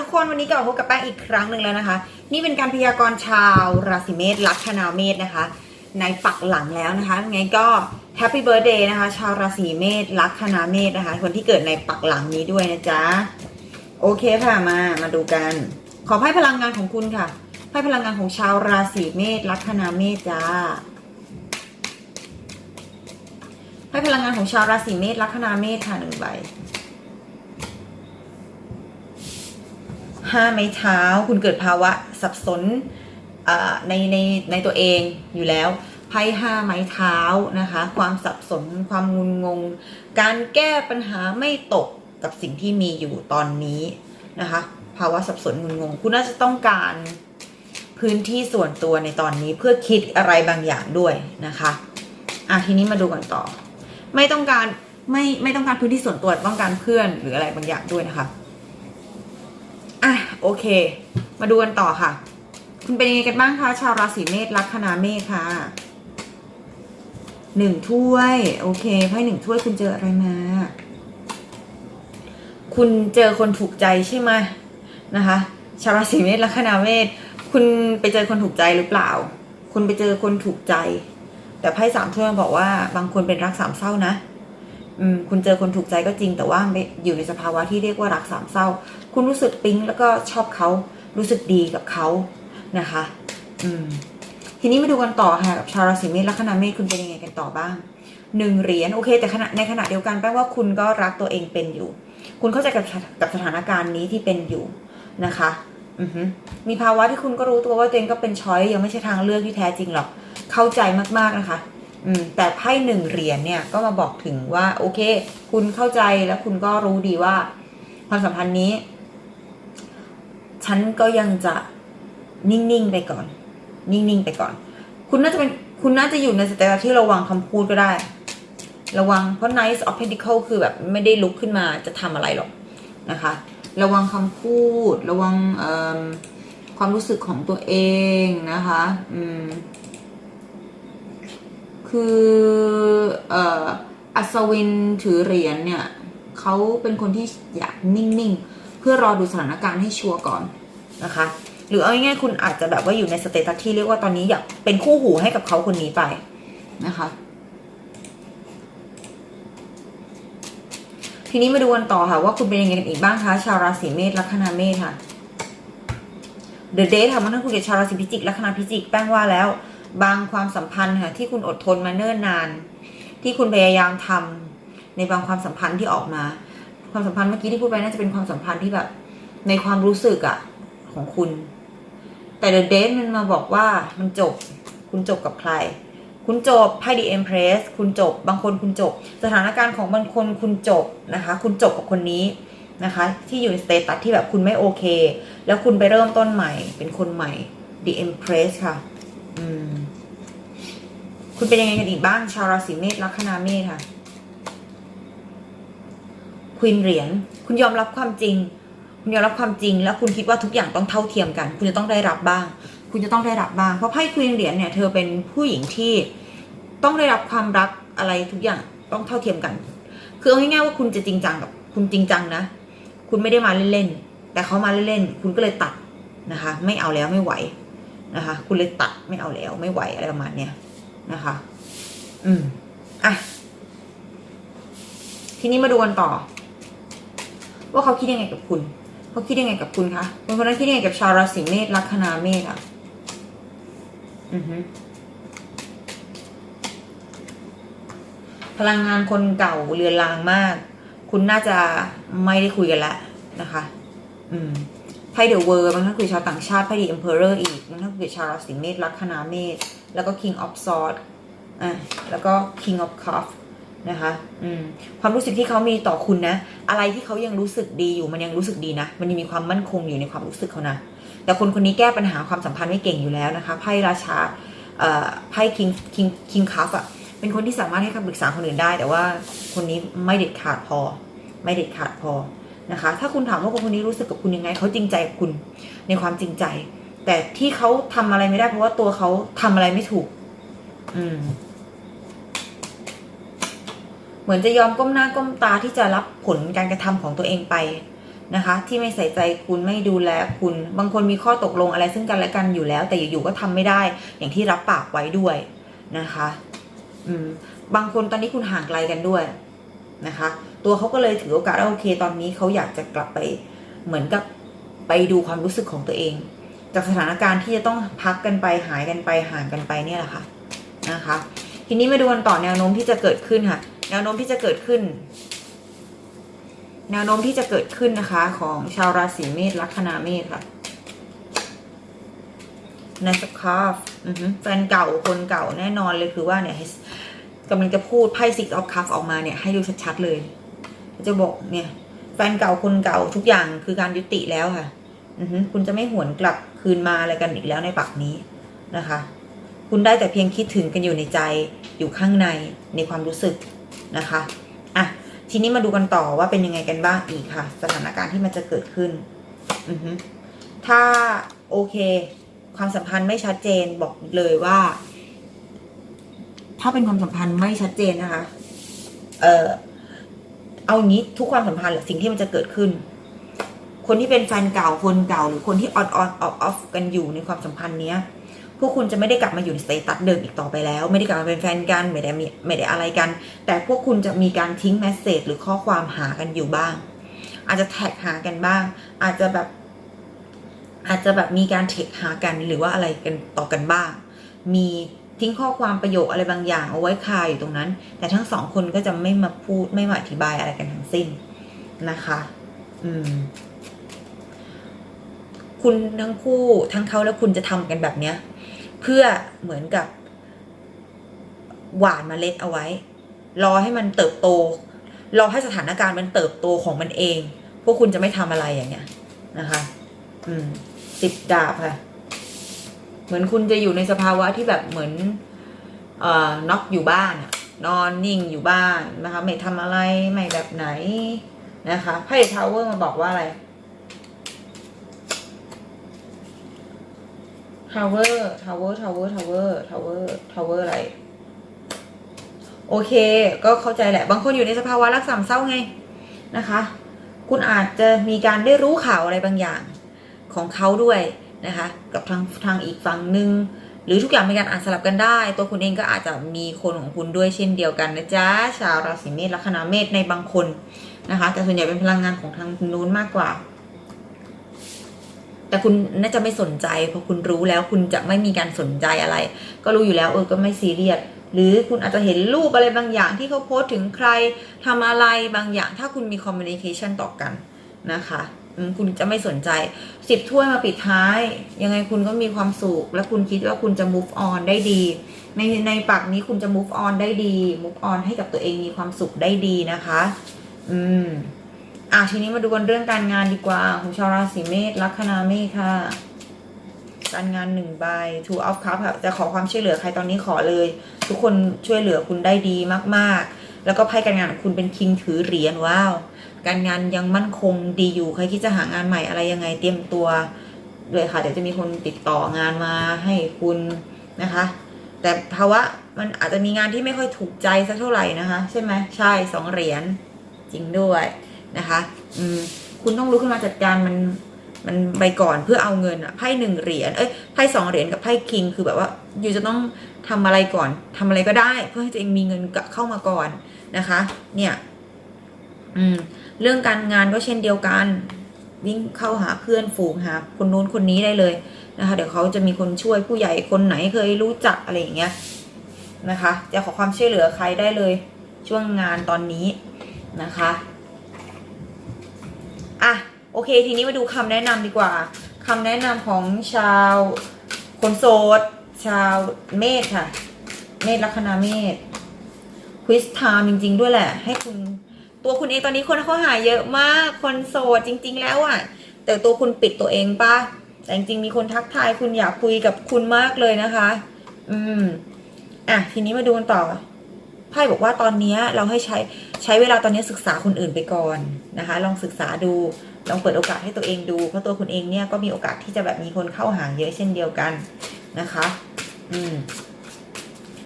ทุกคนวันนี้กลับมาพบกับแป้งอีกครั้งหนึ่งแล้วนะคะ นี่เป็นการพยากรณ์ชาวราศีเมษลัคนาเมษนะคะ ในปักหลังแล้วนะคะไงก็แฮปปี้เบิร์ a เดย์นะคะ ชาวราศีเมษลัคนาเมษนะคะ คนที่เกิดในปักหลังนี้ด้วยนะจ๊ะโอเคค่ะมามาดูกัน ขอไพ่พลังงานของคุณค่ะไพ่พลังงานของชาวราศีเมษลัคนาเมษจ้าไพ่พลังงานของชาวราศีเมษลัคนาเมษค่ะหนึ่งใบาไม้เท้า คุณเกิดภาวะสับสนในในในตัวเองอยู่แล้วไพ่ห้าไม้เท้านะคะ ความสับสนความงุนงง การแก้ปัญหาไม่ตกกับสิ่งที่มีอยู่ตอนนี้นะคะ ภาวะสับสนงุนงง คุณน่าจะต้องการพื้นที่ส่วนตัวในตอนนี้เพื่อคิดอะไรบางอย่างด้วยนะคะอะทีนี้มาดูกันต่อ ไม่ต้องการไม่ไม่ต้องการพื้นที่ส่วนตัวต้องการเพื่อนหรืออะไรบางอย่างด้วยนะคะ โอเค มาดูกันต่อค่ะ คุณเป็นยังไงกันบ้างคะชาวราศีเมษลัคนาเมษค่ะหนึ่งถ้วย โอเคไพ่หนึ่งถ้วยคุณเจออะไรมา คุณเจอคนถูกใจใช่ไหมนะคะ ชาวราศีเมษลัคนาเมษคุณไปเจอคนถูกใจหรือเปล่า คุณไปเจอคนถูกใจ แต่ไพ่สามถ้วยบอกว่า บางคนเป็นรักสามเศร้านะ คุณเจอคนถูกใจก็จริง แต่ว่าอยู่ในสภาวะที่เรียกว่ารักสามเศร้า คุณรู้สึกปิ๊งแล้วก็ชอบเขารู้สึกดีกับเขานะคะ อืม ทีนี้มาดูกันต่อค่ะกับชาวราศีเมษลัคนาเมษคุณเป็นยังไงกันต่อบ้างหนึ่งเหรียญโอเค แต่ขณะในขณะเดียวกันแปลว่าคุณก็รักตัวเองเป็นอยู่ คุณเข้าใจกับกับสถานการณ์นี้ที่เป็นอยู่นะคะมีภาวะที่คุณก็รู้ตัวว่าตัวเองก็เป็นช้อยยังไม่ใช่ทางเลือกที่แท้จริงหรอก เข้าใจมากๆนะคะ อืมแต่ไพ่หนึ่งเหรียญเนี่ยก็มาบอกถึงว่า โอเค คุณเข้าใจแล้วคุณก็รู้ดีว่า ความสัมพันธ์นี้ ฉันก็ยังจะนิ่งๆไปก่อน นิ่งๆไปก่อน คุณน่าจะเป็นคุณน่าจะอยู่ในสเตตัสที่ระวังคำพูดก็ได้ ระวังเพราะ Knight of Pentacle คือแบบไม่ได้ลุกขึ้นมาจะทำอะไรหรอกนะคะ ระวังคำพูด ระวังความรู้สึกของตัวเองนะคะ อืม คือเอ่ออัศวินถือเหรียญเนี่ยเขาเป็นคนที่อยากนิ่งๆ เพื่อรอดูสถานการณ์ให้ชัวร์ก่อนนะคะ หรือเอาง่ายๆคุณอาจจะแบบว่าอยู่ในสเตตัสที่เรียกว่าตอนนี้อยากเป็นคู่หูให้กับเขาคนนี้ไปนะคะทีนี้มาดูกันต่อค่ะว่าคุณเป็นยังไงกันอีกบ้างคะชาวราศีเมษลัคนาเมษค่ะเดอะเดทค่ะมันต้งคุยกับชาวราศีพิจิกลัคนาพิจิกแป้งว่าแล้ว บางความสัมพันธ์ค่ะที่คุณอดทนมาเนิ่นนาน ที่คุณพยายามทำในบางความสัมพันธ์ที่ออกมา ความสัมพันธ์เมื่อกี้ที่พูดไปน่าจะเป็นความสัมพันธ์ที่แบบ ในความรู้สึกอะของคุณ แต่เดอะเดมันมาบอกว่ามันจบ คุณจบกับใคร คุณจบไพ่ดีเอ็มเพรสคุณจบ บางคนคุณจบ สถานการณ์ของบางคนคุณจบนะคะ คุณจบกับคนนี้นะคะ ที่อยู่ในสเตตัสที่แบบคุณไม่โอเค แล้วคุณไปเริ่มต้นใหม่ เป็นคนใหม่ The Empress ค่ะ อืม คุณเป็นยังไงกันอีกบ้าง ชาวราศีเมษลัคนาเมษค่ะควีนเหรียญคุณยอมรับความจริง คุณยอมรับความจริง แล้วคุณคิดว่าทุกอย่างต้องเท่าเทียมกัน คุณจะต้องได้รับบ้าง คุณจะต้องได้รับบ้าง เพราะไพ่ควีนเหรียญเนี่ย เธอเป็นผู้หญิงที่ต้องได้รับความรักอะไรทุกอย่างต้องเท่าเทียมกัน คือเอาง่ายๆว่าคุณจะจริงจังกับ คุณจริงจังนะ คุณไม่ได้มาเล่นๆ แต่เขามาเล่นๆ คุณก็เลยตัดนะคะ ไม่เอาแล้วไม่ไหว นะคะ คุณเลยตัดไม่เอาแล้วไม่ไหวอะไรประมาณเนี้ยนะคะ อืมอะทีนี้มาดูกันต่อ ว่าเขาคิดยังไงกับคุณเขาคิดยังไงกับคุณคะคนคนนั้นคิดยังไงกับชาวราศีเมษลัคนาเมษอะ อือฮึพลังงานคนเก่าเรือนรางมาก คุณน่าจะไม่ได้คุยกันแล้วนะคะ อืมไพ่เดอะเวอร์บางท่านคุยชาวต่างชาติไพ่ดีเอ็มเพอเรอร์อีกบางท่าน คุยชาวราศีเมษลัคนาเมษแล้วก็ King of Swords อะแล้วก็ King of Cups นะคะอืมความรู้สึกที่เขามีต่อคุณนะ อะไรที่เขายังรู้สึกดีอยู่มันยังรู้สึกดีนะ มันยังมีความมั่นคงอยู่ในความรู้สึกเขานะ แต่คนคนนี้แก้ปัญหาความสัมพันธ์ไม่เก่งอยู่แล้วนะคะไพ่ราชาเอ่อไพ่ King King King Cup อะเป็นคนที่สามารถให้คำปรึกษาคนอื่นได้ แต่ว่าคนนี้ไม่เด็ดขาดพอ ไม่เด็ดขาดพอนะคะ ถ้าคุณถามว่าคนคนนี้รู้สึกกับคุณยังไง เขาจริงใจกับคุณในความจริงใจ แต่ที่เขาทำอะไรไม่ได้ เพราะว่าตัวเขาทำอะไรไม่ถูก อืม เหมือนจะยอมก้มหน้าก้มตาที่จะรับผลการกระทำของตัวเองไปนะคะ ที่ไม่ใส่ใจคุณไม่ดูแลคุณ บางคนมีข้อตกลงอะไรซึ่งกันและกันอยู่แล้ว แต่อยู่ๆก็ทำไม่ได้ อย่างที่รับปากไว้ด้วยนะคะ อืม บางคนตอนนี้คุณห่างไกลกันด้วยนะคะ ตัวเขาก็เลยถือโอกาสว่าโอเค ตอนนี้เขาอยากจะกลับไป เหมือนกับไปดูความรู้สึกของตัวเอง จากสถานการณ์ที่จะต้องพักกันไปหายกันไปห่างกันไปเนี่ยแหละค่ะนะคะ ทีนี้มาดูกันต่อแนวโน้มที่จะเกิดขึ้นค่ะ แนวโน้มที่จะเกิดขึ้น แนวโน้มที่จะเกิดขึ้นนะคะ ของชาวราศีเมษลัคนาเมษค่ะนัสคาฟแฟนเก่าคนเก่าแน่นอนเลยคือว่าเนี่ยกำลังจะพูดไพ่ six of cups ออกมาเนี่ยให้ดูชัดๆเลย จะบอกเนี่ย แฟนเก่าคนเก่าทุกอย่างคือการยุติแล้วค่ะ คุณจะไม่หวนกลับคืนมาอะไรกันอีกแล้วในปักนี้นะคะ คุณได้แต่เพียงคิดถึงกันอยู่ในใจอยู่ข้างในในความรู้สึกนะคะอะทีนี้มาดูกันต่อว่าเป็นยังไงกันบ้างอีกค่ะ สถานการณ์ที่มันจะเกิดขึ้นอือฮึถ้าโอเค ความสัมพันธ์ไม่ชัดเจนบอกเลยว่า ถ้าเป็นความสัมพันธ์ไม่ชัดเจนนะคะ เออเอางี้ทุกความสัมพันธ์แหละสิ่งที่มันจะเกิดขึ้น คนที่เป็นแฟนเก่าคนเก่าหรือคนที่ออนออนออฟออฟกันอยู่ในความสัมพันธ์เนี้ยพวกคุณจะไม่ได้กลับมาอยู่ในสเตตัสเดิมอีกต่อไปแล้ว ไม่ได้กลับมาเป็นแฟนกันไม่ได้มีไม่ได้อะไรกัน แต่พวกคุณจะมีการทิ้งแมสเซจหรือข้อความหากันอยู่บ้าง อาจจะแท็กหากันบ้าง อาจจะแบบ อาจจะแบบมีการเทคหากันหรือว่าอะไรกันต่อกันบ้าง มีทิ้งข้อความประโยคอะไรบางอย่างเอาไว้คาอยู่ตรงนั้น แต่ทั้งสองคนก็จะไม่มาพูดไม่มาอธิบายอะไรกันทั้งสิ้นนะคะ อืม คุณทั้งคู่ทั้งเขาและคุณจะทำกันแบบเนี้ย เพื่อเหมือนกับ หวานเมล็ดเอาไว้ รอให้มันเติบโต รอให้สถานการณ์มันเติบโตของมันเอง พวกคุณจะไม่ทำอะไรอย่างเงี้ยนะคะ อืมสิบดาบค่ะ เหมือนคุณจะอยู่ในสภาวะที่แบบเหมือน เอ่อน็อกอยู่บ้านอะนอนนิ่งอยู่บ้านนะคะ ไม่ทำอะไรไม่แบบไหนนะคะไพ่ทาวเวอร์มาบอกว่าอะไร ทาวเวอร์ทาวเวอร์ทาวเวอร์ทาวเวอร์ทาวเวอร์ทาวเวอร์อะไร โอเค ก็เข้าใจแหละ บางคนอยู่ในสภาวะรักสามเศร้าไงนะคะ คุณอาจจะมีการได้รู้ข่าวอะไรบางอย่างของเขาด้วยนะคะ กับทางทางอีกฝั่งหนึ่งหรือทุกอย่างเป็นการอ่านสลับกันได้ ตัวคุณเองก็อาจจะมีคนของคุณด้วยเช่นเดียวกันนะจ๊ะชาวราศีเมษลัคนาเมษในบางคนนะคะ แต่ส่วนใหญ่เป็นพลังงานของทางนู้นมากกว่า แต่คุณน่าจะไม่สนใจเพราะคุณรู้แล้วคุณจะไม่มีการสนใจอะไร ก็รู้อยู่แล้วเออก็ไม่ซีเรียสหรือคุณอาจจะเห็นรูปอะไรบางอย่างที่เขาโพสถึงใครทำอะไรบางอย่าง ถ้าคุณมีคอมมิวนิเคชันต่อกันนะคะคุณจะไม่สนใจสิบถ้วยมาปิดท้าย ยังไงคุณก็มีความสุข และคุณคิดว่าคุณจะ move on ได้ดี ในในปากนี้คุณจะ move on ได้ดี move on ให้กับตัวเองมีความสุขได้ดีนะคะ อืม อะทีนี้มาดูกันเรื่องการงานดีกว่าของชาวราศีเมษลัคนาเมษค่ะ การงานหนึ่งใบ two of cups ค่ะจะขอความช่วยเหลือใครตอนนี้ขอเลย ทุกคนช่วยเหลือคุณได้ดีมากๆ แล้วก็ไพ่การงานคุณเป็นคิงถือเหรียญว้าว การงานยังมั่นคงดีอยู่ใครคิดจะหางานใหม่อะไรยังไงเตรียมตัวเลยค่ะเดี๋ยวจะมีคนติดต่องานมาให้คุณนะคะ แต่ภาวะมันอาจจะมีงานที่ไม่ค่อยถูกใจสักเท่าไหร่นะคะ ใช่ไหมใช่สองเหรียญจริงด้วย นะคะอืมคุณต้องลุกขึ้นมาจัดการมันมันไปก่อนเพื่อเอาเงินอะไพ่หนึ่งเหรียญเอ้ยไพ่สองเหรียญกับไพ่คิงคือแบบว่าอยู่จะต้องทำอะไรก่อนทำอะไรก็ได้ เพื่อให้ตัวเองมีเงินเข้ามาก่อนนะคะ เนี่ย อืม เรื่องการงานก็เช่นเดียวกัน วิ่งเข้าหาเพื่อนฝูงหาคนนู้นคนนี้ได้เลยนะคะ เดี๋ยวเขาจะมีคนช่วยผู้ใหญ่คนไหนเคยรู้จักอะไรอย่างเงี้ยนะคะ จะขอความช่วยเหลือใครได้เลย ช่วงงานตอนนี้นะคะ อะโอเค ทีนี้มาดูคำแนะนำดีกว่าคำแนะนำของชาวคนโสด ชาวเมษค่ะ เมษลัคนาเมษควิสไทม์จริง ๆ ด้วยแหละ ให้คุณตัวคุณเองตอนนี้คนเขาหาเยอะมากคนโสดจริง ๆ แล้วอะ่ะ แต่ตัวคุณปิดตัวเองปะแต่จริงๆมีคนทักทายคุณอยากคุยกับคุณมากเลยนะคะ อืม อะ ทีนี้มาดูกันต่อ พ่บอกว่าตอนนี้เราให้ใช้ใช้เวลาตอนนี้ศึกษาคนอื่นไปก่อนนะคะ ลองศึกษาดูลองเปิดโอกาสให้ตัวเองดูเพราะตัวคุณเองเนี่ยก็มีโอกาสที่จะแบบมีคนเข้าหาเยอะเช่นเดียวกันนะคะ อืม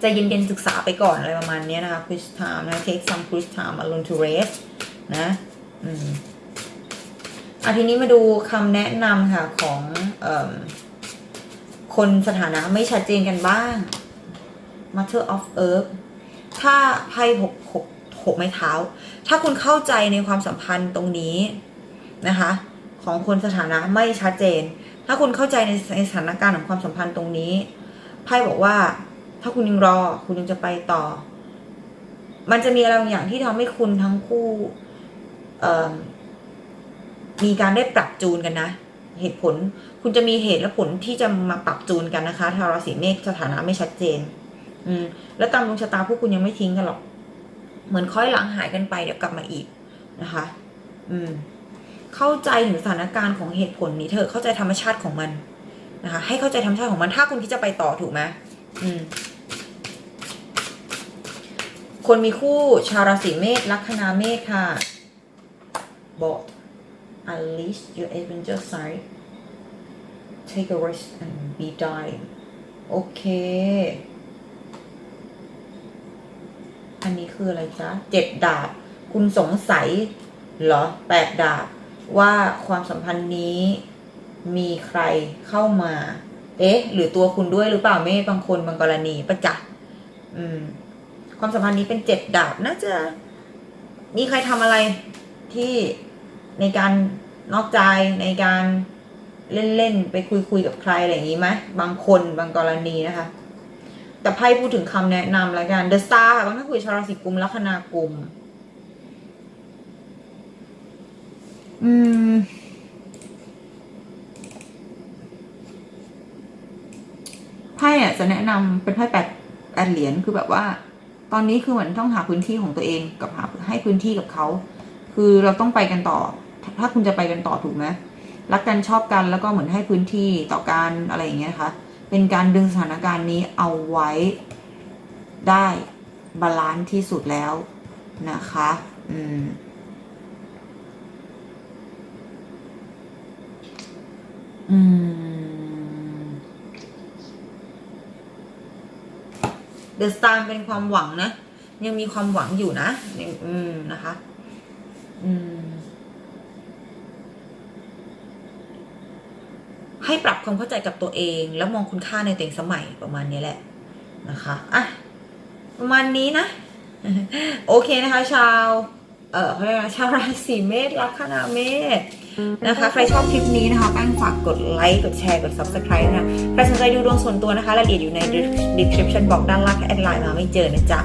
จะเย็นๆศึกษาไปก่อนอะไรประมาณนี้นะคะ quiz time นะ take some quiz time alone to rest นะอืมอาทีนี้มาดูคำแนะนำค่ะของอคนสถานะไม่ชัดเจนกันบ้าง Matter of Earth ถ้าไพ่หกหกหกไม้เท้า ถ้าคุณเข้าใจในความสัมพันธ์ตรงนี้นะคะ ของคนสถานะไม่ชัดเจน ถ้าคุณเข้าใจในในสถานการณ์ของความสัมพันธ์ตรงนี้ไพ่บอกว่า ถ้าคุณยังรอ คุณยังจะไปต่อ มันจะมีอะไรบางอย่างที่ทำให้คุณทั้งคู่เมีการได้ปรับจูนกันนะ เหตุผล คุณจะมีเหตุและผลที่จะมาปรับจูนกันนะคะทาราศีเมษสถานะไม่ชัดเจน อืม แล้วตามดวงชะตาพวกคุณยังไม่ทิ้งกันหรอก เหมือนค่อยหลังหายกันไปเดี๋ยวกลับมาอีกนะคะ อืม เข้าใจถึงสถานการณ์ของเหตุผลนี้เถอะเข้าใจธรรมชาติของมันนะคะ ให้เข้าใจธรรมชาติของมัน ถ้าคุณคิดจะไปต่อถูกไหมอืม คนมีคู่ชาวราศีเมษลัคนาเมษค่ะบอก unleash your adventure side take a rest and be done โอเค อันนี้คืออะไรจ๊ะเจ็ดดาบ คุณสงสัยเหรอแปดดาบ ว่าความสัมพันธ์นี้มีใครเข้ามา เอ๊ะ หรือตัวคุณด้วยหรือเปล่าไม่บางคนบางกรณีประจักษ์อืม ความสัมพันธ์นี้เป็นเจ็ดดาบน่าจะ มีใครทำอะไรที่ในการนอกใจในการเล่นๆไปคุยคุยๆกับใครอะไรอย่างนี้ไหมบางคนบางกรณีนะคะ แต่ไพ่พูดถึงคำแนะนำล้วกัน The Star ค่ะบางท่านคุยชาวราศีกุมลัคนากุม อืม ไพ่อะจะแนะนำเป็นไพ่แปดแปดเหรียญคือแบบว่า ตอนนี้คือเหมือนต้องหาพื้นที่ของตัวเองกับหาให้พื้นที่กับเขา คือเราต้องไปกันต่อ ถ้าคุณจะไปกันต่อถูกไหมรักกันชอบกันแล้วก็เหมือนให้พื้นที่ต่อการอะไรอย่างเงี้ยนะคะ เป็นการดึงสถานการณ์นี้เอาไว้ได้บาลานซ์ที่สุดแล้วนะคะ อืมอืมเดอะสตาร์เป็นความหวังนะ ยังมีความหวังอยู่นะ อืม นะคะ อืม ให้ปรับ ความเข้าใจกับตัวเอง แล้วมองคุณค่าในตัวเองสมัยประมาณนี้แหละนะคะอะประมาณนี้นะ โอเคนะคะ ชาว เออเขาเรียกว่าชาวราศีเมษลัคนาเมษนะคะ ใครชอบคลิปนี้นะคะแป้งฝากกดไลค์ กดแชร์ กด subscribe นะ ใครสนใจดูดวงส่วนตัวนะคะรายละเอียดอยู่ใน description บอกด้านล่างแอดไลน์มาไม่เจอนะจ๊ะ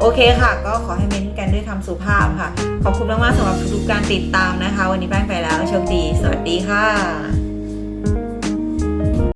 โอเคค่ะ ก็ขอให้เม้นกันด้วยคำสุภาพค่ะ ขอบคุณมากๆสำหรับทุกการติดตามนะคะ วันนี้แป้งไปแล้ว โชคดี สวัสดีค่ะ